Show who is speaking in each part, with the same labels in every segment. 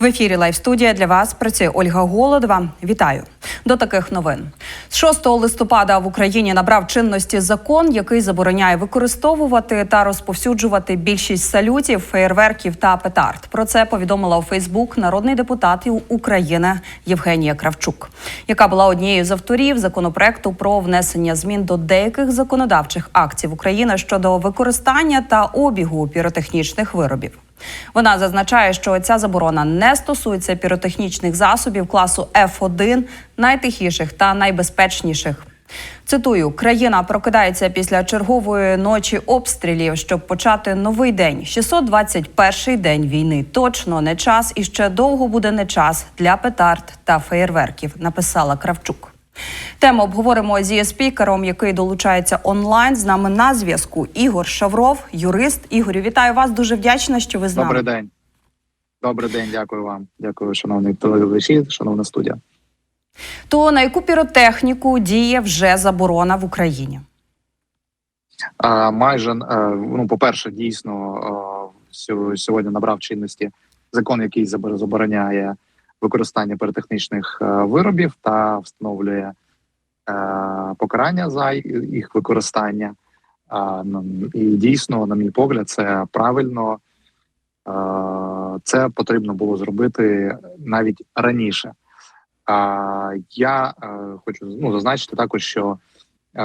Speaker 1: В ефірі Лайв студія для вас працює Ольга Голодова. Вітаю до таких новин. З 6 листопада в Україні набрав чинності закон, який забороняє використовувати та розповсюджувати більшість салютів, феєрверків та петард. Про це повідомила у Фейсбук народний депутат України Євгенія Кравчук, яка була однією з авторів законопроекту про внесення змін до деяких законодавчих актів України щодо використання та обігу піротехнічних виробів. Вона зазначає, що ця заборона не стосується піротехнічних засобів класу F1, найтихіших та найбезпечніших. Цитую: країна прокидається після чергової ночі обстрілів, щоб почати новий день. 621-й день війни. Точно не час і ще довго буде не час для петард та феєрверків. Написала Кравчук. Тему обговоримо зі спікером, який долучається онлайн. З нами на зв'язку Ігор Шавров, юрист. Ігорю, вітаю вас. Дуже вдячна, що ви з нами.
Speaker 2: Добрий день. Добрий день, дякую вам. Дякую, шановні телеглядачі, шановна студія.
Speaker 1: То на яку піротехніку діє вже заборона в Україні?
Speaker 2: А, майже е, ну, по-перше, дійсно е, сьогодні набрав чинності закон, який забороняє використання піротехнічних е, виробів та встановлює е, покарання за їх використання. Ну, І дійсно, на мій погляд, це правильно. Е, Це потрібно було зробити навіть раніше. Я хочу ну, зазначити також, що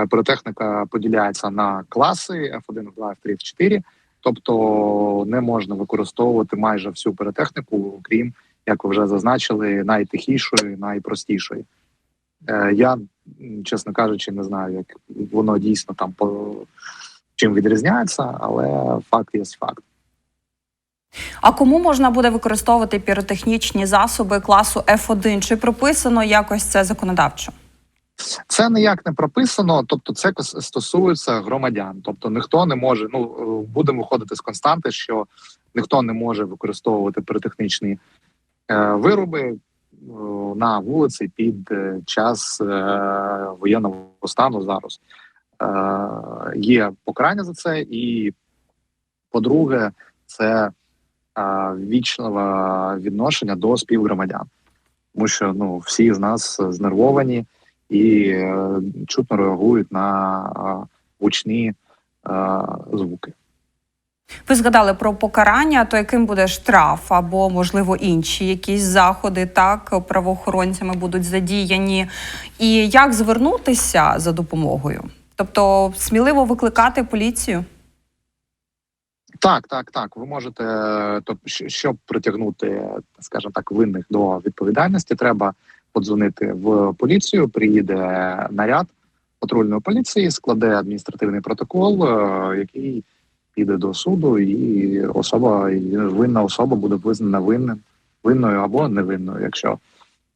Speaker 2: піротехніка поділяється на класи F1, F2, F3, F4, тобто не можна використовувати майже всю піротехніку, крім як ви вже зазначили, найтихішої, найпростішої. Е, Я, чесно кажучи, не знаю, як воно дійсно там по чим відрізняється, але факт є факт.
Speaker 1: А кому можна буде використовувати піротехнічні засоби класу F1? Чи прописано якось це законодавчо?
Speaker 2: Це ніяк не прописано, тобто це стосується громадян. Тобто ніхто не може. Ну е, будемо виходити з константи, що ніхто не може використовувати піротехнічні вироби е, на вулиці під е, час е, воєнного стану зараз. Е, є покарання за це, і по-друге, це е, вічливе відношення до співгромадян, тому що ну всі з нас знервовані і е, чутно реагують на е, гучні е, звуки.
Speaker 1: Ви згадали про покарання, то яким буде штраф або, можливо, інші якісь заходи, так правоохоронцями будуть задіяні. І як звернутися за допомогою? Тобто сміливо викликати поліцію?
Speaker 2: Так, так, так. Ви можете, тобто, щоб притягнути, скажімо так, винних до відповідальності, треба подзвонити в поліцію. Приїде наряд патрульної поліції, складе адміністративний протокол, е, який піде до суду, і особа і винна особа буде визнана винним, винною або невинною, якщо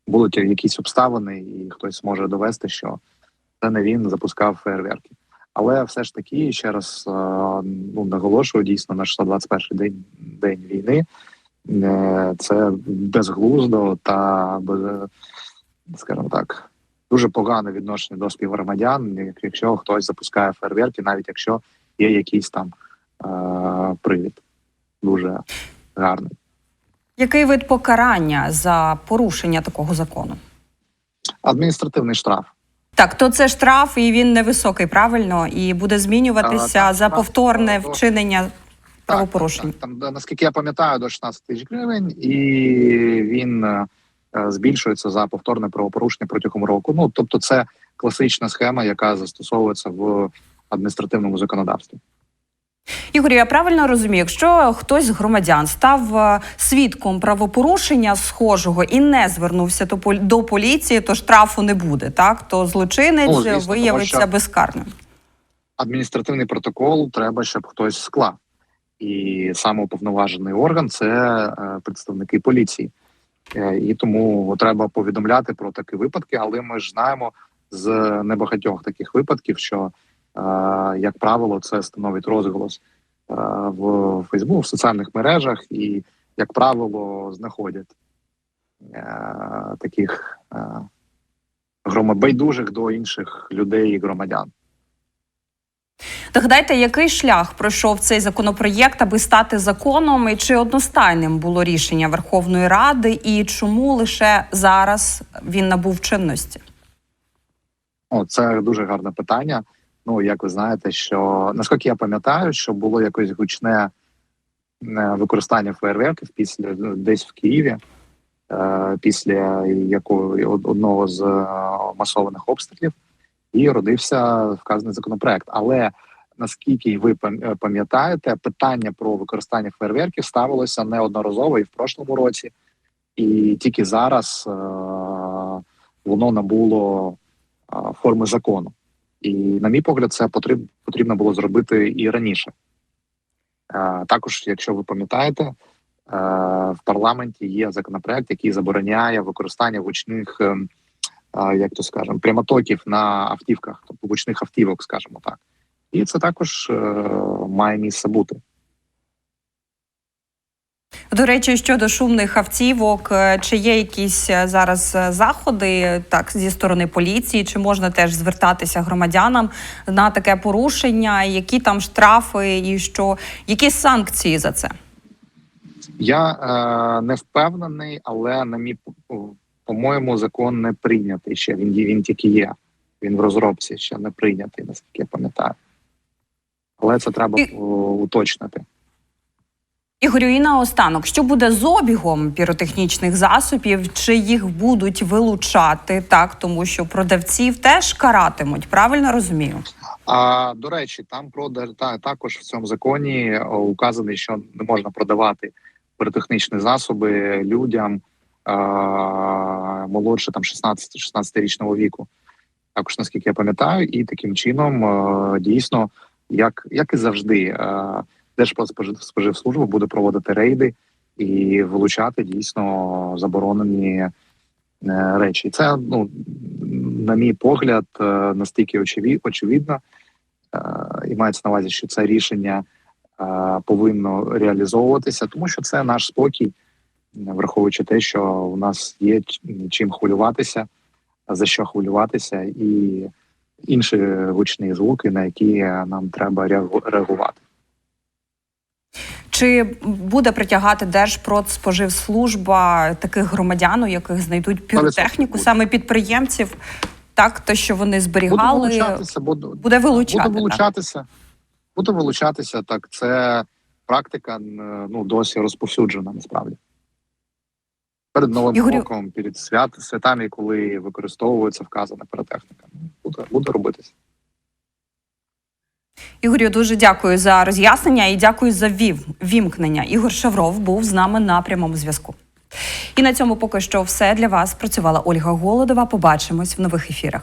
Speaker 2: будуть якісь обставини, і хтось може довести, що це не він запускав фейерверки. Але все ж таки, ще раз е, ну, наголошую, дійсно на 621 день день війни. Е, Це безглуздо та скажімо так, дуже погане відношення до співгромадян, якщо хтось запускає фейерверки, навіть якщо є якийсь там привід. Дуже гарний.
Speaker 1: Який вид покарання за порушення такого закону?
Speaker 2: Адміністративний штраф.
Speaker 1: Так, то це штраф, і він невисокий, правильно, і буде змінюватися
Speaker 2: А, так,
Speaker 1: за повторне
Speaker 2: Ну,
Speaker 1: вчинення правопорушень.
Speaker 2: Так, так, там, наскільки я пам'ятаю, до 16 тисяч гривень, і він е, збільшується за повторне правопорушення протягом року. Ну тобто, це класична схема, яка застосовується в адміністративному законодавстві.
Speaker 1: Ігорю, я правильно розумію, якщо хтось з громадян став е, свідком правопорушення схожого і не звернувся до пол- до поліції, то штрафу не буде, так? То злочинець
Speaker 2: Ну, звісно,
Speaker 1: виявиться безкарним.
Speaker 2: Адміністративний протокол треба, щоб хтось склав, і саме уповноважений орган це е, представники поліції. Е, І тому треба повідомляти про такі випадки, але ми ж знаємо з небагатьох таких випадків, що, як правило, це становить розголос в Фейсбук, в соціальних мережах, і, як правило, знаходять е, таких е, громадбайдужих до інших людей і громадян.
Speaker 1: Догадайте, який шлях пройшов цей законопроєкт, аби стати законом, і чи одностайним було рішення Верховної Ради, і чому лише зараз він набув чинності?
Speaker 2: О, це дуже гарне питання. Ну, як ви знаєте, що наскільки я пам'ятаю, що було якось гучне е, використання фейерверків після десь в Києві, е, після якого одного з е, масованих обстрілів, і родився вказаний законопроект. Але наскільки ви пам'ятаєте, питання про використання фейерверків ставилося неодноразово і в прошлому році, і тільки зараз воно набуло форми закону. І, на мій погляд, це потрібно було зробити і раніше. Е, також, якщо ви пам'ятаєте, е, в парламенті є законопроект, який забороняє використання гучних, е, як то скажемо, прямотоків на автівках, тобто гучних автівок, скажімо так. І це також має місце бути.
Speaker 1: До речі, щодо шумних автівок, е, чи є якісь е, зараз е, заходи так зі сторони поліції, чи можна теж звертатися громадянам на таке порушення? Які там штрафи, і що які санкції за це?
Speaker 2: Я е, не впевнений, але на мій по- по-моєму, закон не прийнятий ще. Він він тільки є. Він в розробці ще не прийнятий, наскільки я пам'ятаю. Але це треба
Speaker 1: І-
Speaker 2: уточнити.
Speaker 1: Ігорю, і наостанок, що буде з обігом піротехнічних засобів? Чи їх будуть вилучати так, тому що продавців теж каратимуть? Правильно розумію?
Speaker 2: А до речі, там продаж та також в цьому законі о, указано, що не можна продавати піротехнічні засоби людям а, молодше там 16-16 річного віку. Також наскільки я пам'ятаю, і таким чином е, дійсно, як, як і завжди, е, Держпродспоживслужба буде проводити рейди і вилучати дійсно заборонені е, речі. Це ну на мій погляд е, настільки очевидно, е, і мається на увазі, що це рішення повинно реалізовуватися, тому що це наш спокій, враховуючи те, що у нас є чим хвилюватися, за що хвилюватися, і інші гучні звуки, на які нам треба реагувати.
Speaker 1: Чи буде притягати Держпродспоживслужба таких громадян, у яких знайдуть піротехніку, саме підприємців? Так, то що вони
Speaker 2: Буде
Speaker 1: зберігали,
Speaker 2: вилучатися, буде,
Speaker 1: буде вилучати.
Speaker 2: буде
Speaker 1: так?
Speaker 2: вилучатися. Буде вилучатися. Так, це практика ну досі розповсюджена насправді. Перед новим
Speaker 1: Ігорю-
Speaker 2: роком, перед свят, святами, коли використовується вказана піротехніка. Ну, Буде, буде робитися.
Speaker 1: Ігорю, дуже дякую за роз'яснення і дякую за вів, вімкнення. Ігор Шавров був з нами на прямому зв'язку. І на цьому поки що все для вас. Працювала Ольга Голодова. Побачимось в нових ефірах.